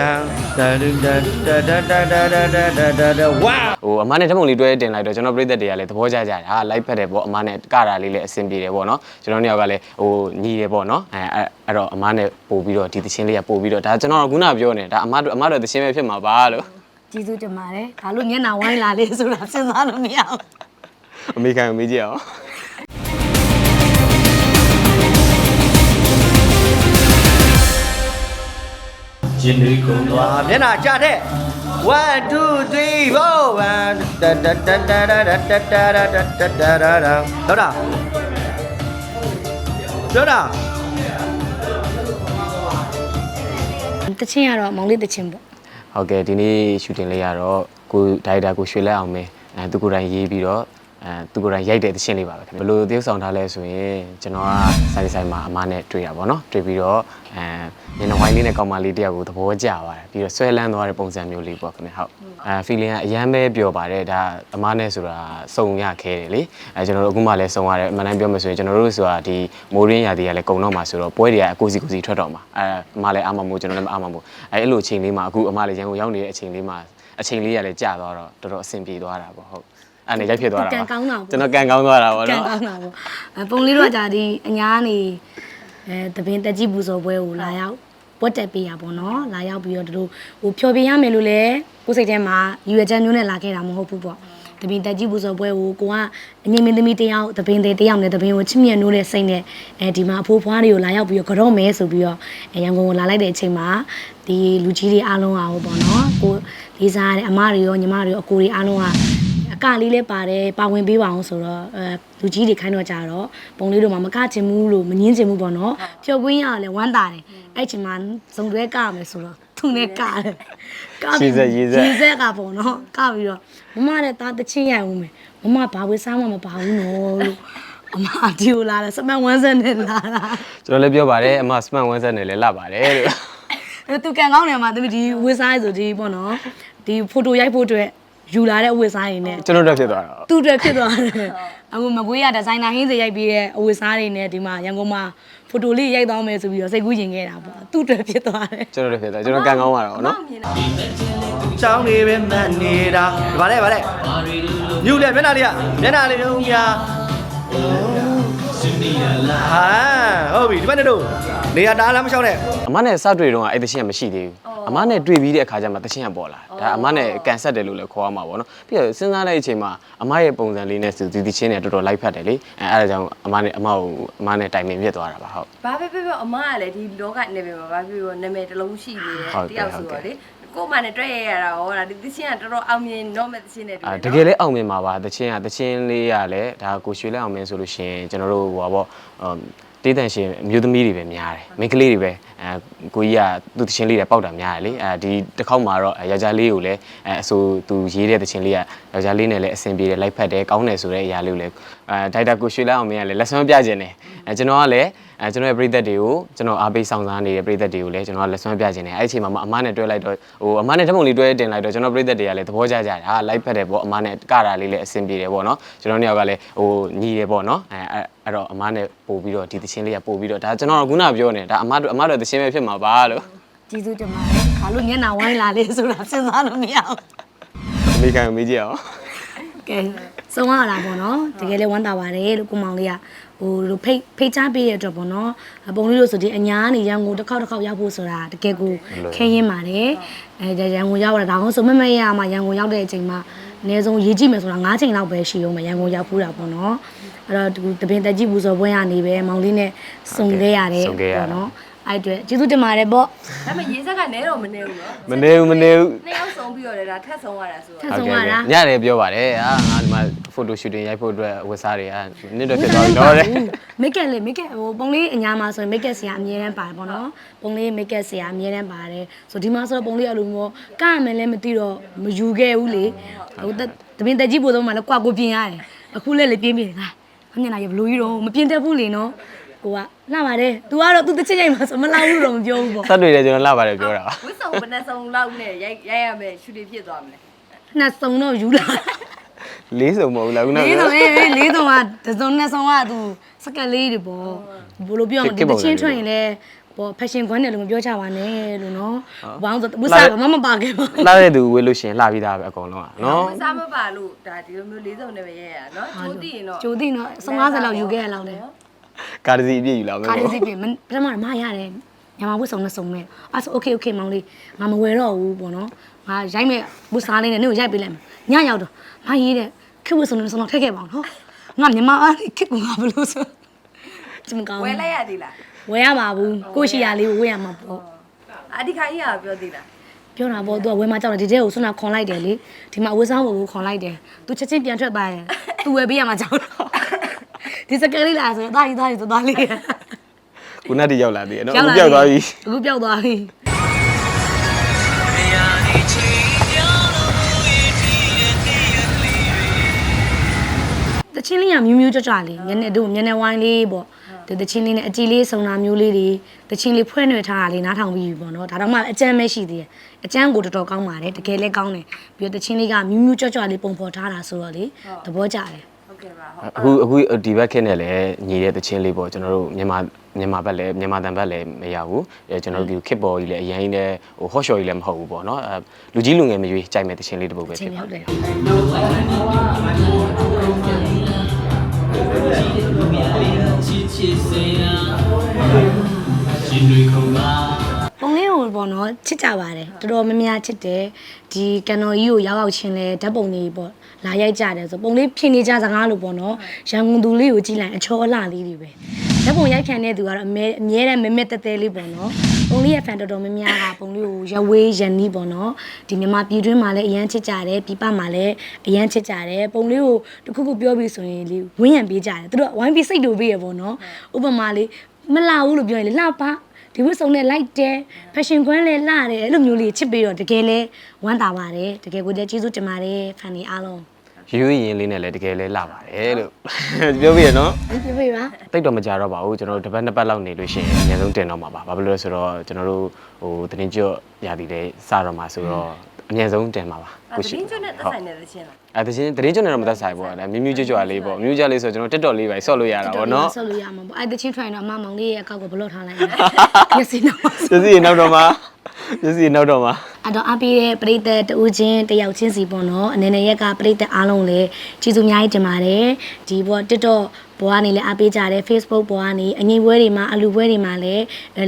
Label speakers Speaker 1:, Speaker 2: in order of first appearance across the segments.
Speaker 1: တန်တန်တန်တန်တန်တန်တန်တန်တန်တန်တန်ဝါ
Speaker 2: ဟိုအမနဲ့ဓာတ်ပုံလေးတွဲတင်လိုက်တော့ကျွန်တော်ပြိသက်တွေကလည်းသဘောကျကြတယ်ဟာလိုက်ဖက်တယ်ပေါ့အမနဲ့ကတာလေးလည်းအဆင်ပြေတယ်ပေါ့နော်ကျွန်တော်နှစ်ယောက်ကလည်းဟိုညီတယ်ပေါ့နော်အဲအဲ့အဲ့တော့အမနဲ့ပို့ပြီးတော့ဒီသချင်းလေးကပို့ပြီးတော့ဒါကျွန်တော်ကခုနပြောနေတာအမတို့အမတို့သချင်းပဲဖြစ်မှာပါလို့
Speaker 3: ကျေးဇူးတင်ပါတယ်ဒါလို့မျက်နှာဝိုင်းလာလေးဆိုတာစဉ်းစားလို့မရဘူး
Speaker 2: အမေခံကိုမေးကြည့်အောင်
Speaker 1: ရှင်တွေကုန်သွားမျက်နှာကြတဲ့1 2 3 4 1တန်တန်တန်တန်တန်တန်တန်တန်တန်တန်တန်တန်ဟုတ်တာပြောတာ
Speaker 3: တချင်းကတော့မောင်လေးတချင်းပေါ့
Speaker 2: ဟုတ်ကဲ့ဒီနေ့ရှူတင်လေးရတော့ကိုဒါရိုက်တာကိုရွှေလက်အောင်မယ်အဲသူကိုယ်တိုင်ရေးပြီးတော့ အဲသူကိုယ်တိုင်ရိုက်တဲ့သချင်းလေးပါပဲခင်ဗျဘယ်လိုသရုပ်ဆောင်ထားလဲဆိုရင်ကျွန်တော်ကဆိုင်ဆိုင်မှာအမနဲ့တွေ့တာပေါ့နော်တွေ့ပြီးတော့အဲညနေဝိုင်းလေးနဲ့ကောင်မလေးတယောက်ကိုသဘောကျပါတယ်ပြီးတော့ဆွဲလန်းသွားတဲ့ပုံစံမျိုးလေးပေါ့ခင်ဗျဟုတ်အဲ feeling ကအရန်ပဲပျော်ပါတယ်ဒါအမနဲ့ဆိုတာစုံရခဲတယ်လေအဲကျွန်တော်တို့အခုမှလည်းစုံရတယ်အမှန်တမ်းပြောမယ်ဆိုရင်ကျွန်တော်တို့ဆိုတာဒီမိုးရင်းရာသီကလည်းကုံတော့မှာဆိုတော့ပွဲတွေကအကိုစီကိုစီထွက်တော့မှာအဲအမလည်းအာမမို့ကျွန်တော်လည်းအာမမို့အဲအဲ့လိုအချိန်လေးမှာအခုအမလည်းရန်ကုန်ရောက်နေတဲ့အချိန်လေးမှာအချိန်လေးကလည်းကြာသွားတော့တော်တော်အဆင်ပြေသွားတာပေါ့ဟုတ် အဲ့နဲ့ရိုက်ဖြစ်သွားတာပါ
Speaker 3: ကန်ကောင်းတာပေါ့
Speaker 2: ကျွန်တော်ကန်ကောင်းသွားတာပေါ့
Speaker 3: ကန်
Speaker 2: နော်
Speaker 3: ကောင်းတာပေါ့အဲပုံလေးတော့ကြာဒီအညာနေအဲတပင်းတက်ကြီးပူဇော်ပွဲကိုလာရောက်ပွက်တက်ပေးရပေါ့နော်လာရောက်ပြီးတော့တို့ဟိုဖျော်ပြရမယ်လို့လဲကိုယ်စိတ်ထဲမှာယူရချက်မျိုးနဲ့လာခဲ့တာမဟုတ်ဘူးပေါ့တပင်းတက်ကြီးပူဇော်ပွဲကိုကိုကအငိမ့်မင်းသမီးတယောက်တပင်းသေးတယောက်နဲ့တပင်းကိုချစ်မြတ်နိုးတဲ့စိတ်နဲ့အဲဒီမှာအဖိုးဖွားတွေကိုလာရောက်ပြီးတော့ကြော့မဲဆိုပြီးတော့အဲရန်ကုန်ကိုလာလိုက်တဲ့အချိန်မှာဒီလူကြီးတွေအားလုံးအားပေါ့နော်ကိုလေးစားရတဲ့အမတွေရောညီမတွေရောအကိုတွေအားလုံးကအ ကလေးလည်းပါတယ်ပါဝင်ပေးပါအောင်ဆိုတော့အဲလူကြီးတွေခိုင်းတော့ကြတော့ပုံလေးတို့မှာမကချင်ဘူးလို့မငင်းချင်ဘူးပေါ့နော်ဖြုတ်ကွင်းရလည်းဝမ်းတာတယ်အဲ့ချိန်မှာဇုံတွဲကမယ်ဆိုတော့သူနဲ့ကတယ်ကပြီးရေစက်ကပေါ့နော်ကပြီးတော့မမတဲ့သားတချင်းရိုက်ဦးမယ်မမဘာဝေးစားမှမပါဘူးနော်လို့အမဒီကိုလာတယ်စမန်ဝမ်းစက်နဲ့လာတာ
Speaker 2: ကျွန်တော်လည်းပြောပါတယ်အမစမန်ဝန်းဆက်နဲ့လည်းလာပါတယ်လို့
Speaker 3: အဲ့သူကန်ကောင်းနေမှာသူဒီဝေးစားရဆိုဒီပေါ့နော်ဒီဖိုတိုရိုက်ဖို့အတွက် ယူလာတဲ့ဝေးစားရည်နဲ့
Speaker 2: ကျွန်တော်တို့ဖြစ်သွားတာ
Speaker 3: သူ့အတွက်ဖြစ်သွားတယ်အခုမကွေးရဒီဇိုင်နာဟင်းစေရိုက်ပြီးတဲ့အဝတ်စားတွေနဲ့ဒီမှာရန်ကုန်မှာဖိုတိုလေးရိုက်သွားမယ်ဆိုပြီးတော့စိတ်ကူးရင်ခဲ့တာပေါ့သူ့အတွက်ဖြစ်သွားတယ်
Speaker 2: ကျွန်တော်တို့ဖြစ်သွားကျွန်တော်ကန်ကောင်းသွားတာပေါ့နော်
Speaker 1: ချောင်းနေပဲမှတ်နေတာဗါလဲဗါလဲညူလေမျက်နှာလေးကမျက်နှာလေးလုံးပြ ဟာဟုတ်ပြီဒီဘက်နဲ့တို့နေရာတားလားမလျှောက်နဲ့
Speaker 2: အမနဲ့စတွေ့တော့အဲ့တချင်းကမရှိသေးဘူးအမနဲ့တွေ့ပြီးတဲ့အခါကျမှတချင်းကပေါ်လာဒါအမနဲ့ကန်ဆက်တယ်လို့လည်းခေါ်ရမှာပေါ့နော်ပြီးတော့စဉ်းစားလိုက်တဲ့အချိန်မှာအမရဲ့ပုံစံလေးနဲ့ဒီတချင်းနဲ့တော်တော်လိုက်ဖက်တယ်လေအဲအဲ့ဒါကြောင့်အမနဲ့အမကိုအမနဲ့တိုင်ပင်ဖြစ်သွားတာပါဟုတ်
Speaker 4: ဘာပဲပြောပြောအမကလည်းဒီလောကနေပဲမှာဘာဖြစ်ပြောနာမည်တစ်လုံးရှိနေတယ်
Speaker 2: ဟုတ်ကဲ့
Speaker 4: တယောက်ဆိုတော့လေ ကို့မနဲ့တွေ့ရရတာဟောဒါဒီသချင်းကတော်တော်အောင်မြင်တော့မဲ့သချင်းတွေတွေ့
Speaker 2: အာ
Speaker 4: တယ်
Speaker 2: တကယ်လည်းအောင်မြင်ပါပါတချင်းကတချင်းလေးရလဲဒါကိုရွှေလက်အောင်မင်းဆိုလို့ရှိရင်ကျွန်တော်တို့ဟိုပါပေါ့အမ်တေးတန်ရှင်အမျိုးသမီးတွေပဲများတယ်မိန်းကလေးတွေပဲအဲကိုကြီးကသူတချင်းလေးတွေပေါက်တာများတယ်လေအဲဒီတစ်ခေါက်မှာတော့ယောက်ျားလေးကိုလည်းအဲအဆိုသူရေးတဲ့တချင်းလေးကယောက်ျားလေးနဲ့လည်းအဆင်ပြေတယ်လိုက်ဖက်တယ်ကောင်းတယ်ဆိုတဲ့အရာလေးကိုလည်းအဲဒိုက်တာကိုရွှေလက်အောင်မင်းကလည်းလက်ဆွမ်းပြခြင်းတယ်အဲကျွန်တော်ကလည်း အဲကျွန်တော်ရဲ့ပရိသတ်တွေကိုကျွန်တော်အားပေးဆောင်စားနေတဲ့ပရိသတ်တွေကိုလည်းကျွန်တော်ကလက်ဆွမ်းပြခြင်းတယ်အဲ့ဒီအချိန်မှာမှအမနဲ့တွဲလိုက်တော့ဟိုအမနဲ့ဓာတ်ပုံလေးတွဲတင်လိုက်တော့ကျွန်တော်ပရိသတ်တွေကလည်းသဘောကျကြတယ်ဟာလိုက်ဖက်တယ်ပေါ့အမနဲ့ကတာလေးလည်းအဆင်ပြေတယ်ပေါ့နော်ကျွန်တော်နှစ်ယောက်ကလည်းဟိုညီတယ်ပေါ့နော်အဲအဲ့အဲ့တော့အမနဲ့ပို့ပြီးတော့ဒီသချင်းလေးကပို့ပြီးတော့ဒါကျွန်တော်ကခုနပြောနေတာအမတို့အမတို့သချင်းပဲဖြစ်မှာပါလို့
Speaker 3: ကျေးဇူးတင်ပါတယ်ဒါလို့မျက်နှာဝိုင်းလာလေးဆိုတာစဉ်းစားလို့မရဘူး
Speaker 2: အမေခံကိုမေးကြည့်အောင်
Speaker 3: ကဲ ဆုံးရတာပေါ့နော်တကယ်လည်းဝမ်းသာပါတယ်လို့ကိုမောင်လေးကဟိုလိုဖိတ်ဖိတ်ချပေးတဲ့အတွက်ပေါ့နော်ပုံလေးလို့ဆိုဒီအညာကနေရန်ကုန်တစ်ခေါက်တစ်ခေါက်ရောက်ဖို့ဆိုတာတကယ်ကိုခဲရင်ပါတယ်အဲရန်ကုန်ရောက်လာဒါအောင်ဆိုမမရမှာရန်ကုန်ရောက်တဲ့အချိန်မှာအနည်းဆုံးရေးကြည့်မယ်ဆိုတာ9ချိန်လောက်ပဲရှိအောင်မရန်ကုန်ရောက်ဖူးတာပေါ့နော်အဲ့တော့ဒီတပင်တက်ကြီးပူဇော်ပွဲကနေပဲမောင်လေးနဲ့စုံခဲ့ရတယ်ပေါ့နော် အဲ့အတွက်ကျေးဇူးတင်ပါတယ်ပေါ့
Speaker 4: ဒါပေမဲ့ရေစက်ကနဲတော့မနေဘူးနော်
Speaker 2: မနေဘူးမနေဘူး
Speaker 4: နှစ်ယောက်ဆုံးပြီးတော့လေဒါထပ်ဆုံးရတာဆို
Speaker 3: ထပ်
Speaker 4: တော့
Speaker 3: ဆုံးရတာ
Speaker 2: ညတယ်ပြောပါတယ်ဟာငါဒီမှာဖိုတိုရှူတင်ရိုက်ဖို့အတွက်ဝတ်စားတွေကနစ်တော့ဖြစ်သွားပြီတော့တဲ့
Speaker 3: မိတ်ကက်လေမိတ်ကက်ဟိုပုံလေးအညာမှာဆိုရင်မိတ်ကက်ဆရာအမြဲတမ်းပါတယ်ပေါ့နော်ပုံလေးမိတ်ကက်ဆရာအမြဲတမ်းပါတယ်ဆိုဒီမှာဆိုတော့ပုံလေးအလိုမျိုးကရမယ်လည်းမသိတော့မယူခဲ့ဘူးလေဟိုတပင်တက်ကြီးပို့တော့မှလည်းကွာကိုပြင်ရတယ်အခုလည်းလေပြင်းပြင်းကဲခဏနာရဘလို့ကြီးတော့မပြင်းတတ်ဘူးလေနော် ကိုကလှပါတယ် तू ကတော့ तू တစ်ချက်ချိန်မှာဆိုမလောက်ဘူးတော့မပြောဘူးပေါ့
Speaker 2: ဆက်တွေ့တယ်ကျွန်တော်လာပါတယ်ပြောတာပါ
Speaker 4: ဝစ်စုံဘယ်နှစုံလောက်နဲ့ရိုက်ရိုက်ရမယ်ရှူတွေဖြစ်သွားမလဲ
Speaker 3: နှစ်စုံတော့ယူလာ
Speaker 2: လေးစုံမဟုတ်ဘူးလားခုနက
Speaker 3: လေးစုံအေးအေးလေးစုံကတစ်စုံနှစ်စုံက तू စကက်လေးတွေပေါ့ဘယ်လိုပြောမလဲဒီတစ်ချင်းထွက်ရင်လည်းဟ ပေါ့ fashion ခွန်းတယ်လို့မပြောချပါနဲ့လို့နော်ဘာလို့ဆိုဘူးစားဘာမှမပါခဲ့ပါဘူး
Speaker 2: လှတဲ့သူဝေးလို့ရှိရင်လှပြီးသားပဲအကုန်လုံးอ่ะနော်
Speaker 4: စားမပါလို့ဒါဒီလိုမျိုးလေးစုံနဲ့ပဲရဲရတာနော်ကျိုးတည်ရင်တော့
Speaker 3: ကြိုသိနော်150လောက်ယူခဲ့ရလောက်တယ်
Speaker 2: ကားတစ်စီးအပြည့်ယူလာမယ်
Speaker 3: ကား
Speaker 2: ပေါ့
Speaker 3: လေးစီပြင်မပထမမရတယ်ညမဝတ်စုံနဲ့စုံမဲ့အဲ့ဆို okay okay မောင်လေးငါမဝယ်တော့ဘူးပေါ့နော်ငါရိုက်မဲ့ဝတ်စားလေးနဲ့နေ့ကိုရိုက်ပေးလိုက်မယ်ညရောက်တော့မရေးတဲ့ခက်ဝတ်စုံနဲ့စုံတော့ထက်ခဲ့ပါအောင်နော်ငါမြန်မာအားခက်ကငါဘလို့ဆိုချင်ကောင်း
Speaker 4: ဝယ်လိုက်ရသေးလား
Speaker 3: ဝယ်ရမှာဘူးကိုရှိရလေးကိုဝယ်ရမှာပေါ့
Speaker 4: အဒီခါကြီးကပြောသေးလား
Speaker 3: ပြောတာပေါ့သူကဝယ်မှာကြောက်တယ်ဒီတဲကိုဆွမ်းခွန်လိုက်တယ်လေဒီမှာအဝတ်စားဖို့ကိုခွန်လိုက်တယ်သူချက်ချင်းပြန်ထွက်သွားရင်သူဝယ်ပေးရမှာကြောက်တော့ ဒီစကလေးလာဆိုတော့တာကြီးတာကြီးသွားလေး
Speaker 2: ခုနတည်းရောက်လာသေးတယ်နော်အခုပြောက်သွားပြီ
Speaker 3: အခုပြောက်သွားပြီတချင်းလေးကမြူးမြူးကြွကြွလေးညနေတို့ညနေဝိုင်းလေးပေါ့ဒီတချင်းလေးနဲ့အကြည်လေးစုံတာမျိုးလေးတွေတချင်းလေးဖွဲ့နှွယ်ထားတာလေးနားထောင်ပြီးပြီပေါ့နော်ဒါတော့မှအကျမ်းပဲရှိသေးတယ်အကျမ်းကိုတော်တော်ကောင်းပါတယ်တကယ်လည်းကောင်းတယ်ပြီးတော့တချင်းလေးကမြူးမြူးကြွကြွလေးပုံဖော်ထားတာဆိုတော့လေသဘောကျတယ်
Speaker 4: ဟုတ်ကဲ့ပါဟုတ်
Speaker 2: အခုအခုဒီဘက်ခက်နဲ့လည်းညီတဲ့တချင်းလေးပေါ့ကျွန်တော်တို့မြန်မာမြန်မာဘက်လည်းမြန်မာတန်ဘက်လည်းမရဘူးအဲကျွန်တော်တို့ဒီခစ်ပေါ်ကြီးလည်းအရင်လည်းဟိုဟော့ရှော်ကြီးလည်းမဟုတ်ဘူးပေါ့နော်အဲလူကြီးလူငယ်မရွေးကြိုက်မဲ့တချင်းလေးတစ်ပုဒ်ပဲ
Speaker 3: အ
Speaker 2: ဖြ
Speaker 3: ချင်း
Speaker 2: စ်ပါ
Speaker 3: ဟုတ်တယ်ပုံ လေးကိုပေါ့နော်ချစ်ကြပါတယ်တော်တော်များများချစ်တယ်ဒီကန်တော်ကြီးကိုရောက်ရောက်ချင်းလဲဓာတ်ပုံလေးပေါ့လာရိုက်ကြတယ်ဆိုပုံလေးဖြစ်နေကြစကားလို့ပေါ့နော်ရန်ကုန်သူလေးကိုကြည့်လိုက်အချောအလှလေးတွေပဲဓာတ်ပုံရိုက်ခံတဲ့သူကတော့အမြဲအမြဲတမ်းမမက်တဲတဲလေးပေါ့နော်ပုံလေးရဲ့ဖန်တော်တော်များများကပုံလေးကိုရဝေးရန်နီးပေါ့နော်ဒီမြန်မာပြည်တွင်းမှာလည်းအရန်ချစ်ကြတယ်ပြည်ပမှာလည်းအရန်ချစ်ကြတယ်ပုံလေးကိုတခုခုပြောပြီးဆိုရင်လေဝင်းရံပေးကြတယ်သူတို့ကဝိုင်းပြီးစိတ်တူပေးရပေါ့နော်ဥပမာလေးမလာဘူးလို့ပြောရင်လေလှပါ ဒီဝတ်စုံနဲ့လိုက်တယ်ဖက်ရှင်ခွန်းလည်းလှတယ်အဲ့လိုမျိုးလေးချစ်ပြီးတော့တကယ်လဲဝမ်းသာပါတယ်တကယ်ကိုလည်းကျေးဇူးတင်ပါတယ်ဖန်နေအားလုံး
Speaker 2: ရွေးရင်လေးနဲ့လည်းတကယ်လည်းလှပါတယ်လို့ပြောပြရနော်
Speaker 3: ပြပြပါ
Speaker 2: တိတ်တော့မကြတော့ပါဘူးကျွန်တော်တို့တစ်ပတ်နှစ်ပတ်လောက်နေလို့ရှိရင်အများဆုံးတင်တော့မှာပါဘာဖြစ်လို့လဲဆိုတော့ကျွန်တော်တို့ဟိုတင်းကျွတ်ရာသီလေးစတော့မှာဆိုတော့အများဆုံးတင်မှာပါ
Speaker 4: အဲ့ဒီကျွတ်နဲ့သက်ဆိုင်နေတဲ့ချင်းလား
Speaker 2: အဲတချင်းတင်းကျွတ်နဲ့တော့မသက်ဆိုင်ဘူးအဲ့ဒါမြူးမြူးကြွကြွလေးပေါ့မြူးကြလေးဆိုကျွန်တော်တက်တော်လေးပဲဆော့လို့ရတာပေါ့နော်
Speaker 3: ဆက်လို့ရမှာပေါ့အဲ့တချင်း try တော့အမမောင်လေးရဲ့အကောက်ကိုဘလော့ထားလိုက်မယ်မျက်စိတော့
Speaker 2: ပစ္စည်းနောက်တော့မှာပစ္စည်းနောက်တော့မှာ
Speaker 3: အဲ့တော့အပေးတဲ့ပရိသတ်တူချင်းတယောက်ချင်းစီပေါ့နော်အနေနဲ့ရက်ကပရိသတ်အားလုံးလည်းကျေးဇူးအများကြီးတင်ပါတယ်ဒီပေါ့ TikTok ပေါ်ကနေလည်းအပေးကြတယ် Facebook ပေါ်ကနေအငိမ့်ပွဲတွေမှာအလူပွဲတွေမှာလည်း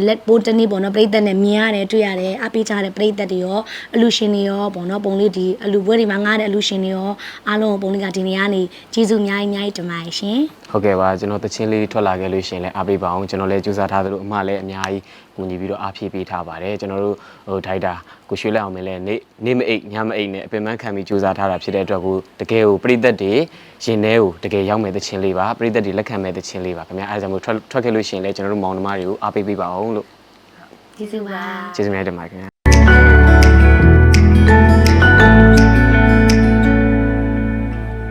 Speaker 3: လက်ပိုးတနေ့ပေါ့နော်ပရိသတ်နဲ့မြင်ရတယ်တွေ့ရတယ်အပေးကြတဲ့ပရိသတ်တွေရောအလူရှင်တွေရောပေါ့နော်ပုံလေးဒီအလူပွဲတွေမှာငားတဲ့အလူရှင်တွေရောအားလုံးကိုပုံလေးကဒီနေ့ကနေကျေးဇူးအများကြီးအများကြီးတင်ပါတယ်ရှင်
Speaker 2: ဟုတ်ကဲ့ပါကျွန်တော်တချင်းလေးထွက်လာခဲ့လို့ရှိရင်လည်းအားပေးပါအောင်ကျွန်တော်လည်းကြိုးစားထားသလိုအမလည်းအများကြီးကူညီပြီးတော့အားဖြည့်ပေးထားပါတယ်ကျွန်တော်တို့ဟိုဒိုက်တာကိုရွှေလက်အောင်မင်းလည်းနေနေမအိတ်ညမအိတ်နဲ့အပင်ပန်းခံပြီးကြိုးစားထားတာဖြစ်တဲ့အတွက်ကိုတကယ်ကိုပြိသက်တွေရင်ထဲကိုတကယ်ရောက်မဲ့တချင်းလေးပါပြိသက်တွေလက်ခံမဲ့တချင်းလေးပါခင်ဗျာအဲဒါကြောင့်မို့ထွက်ထွက်ခဲ့လို့ရှိရင်လည်းကျွန်တော်တို့မောင်နှမတွေကိုအားပေးပေးပါအောင်လို့
Speaker 3: ကျေးဇူးပါ
Speaker 2: ကျေးဇူးများတင်ပါတယ်ခင်ဗျာ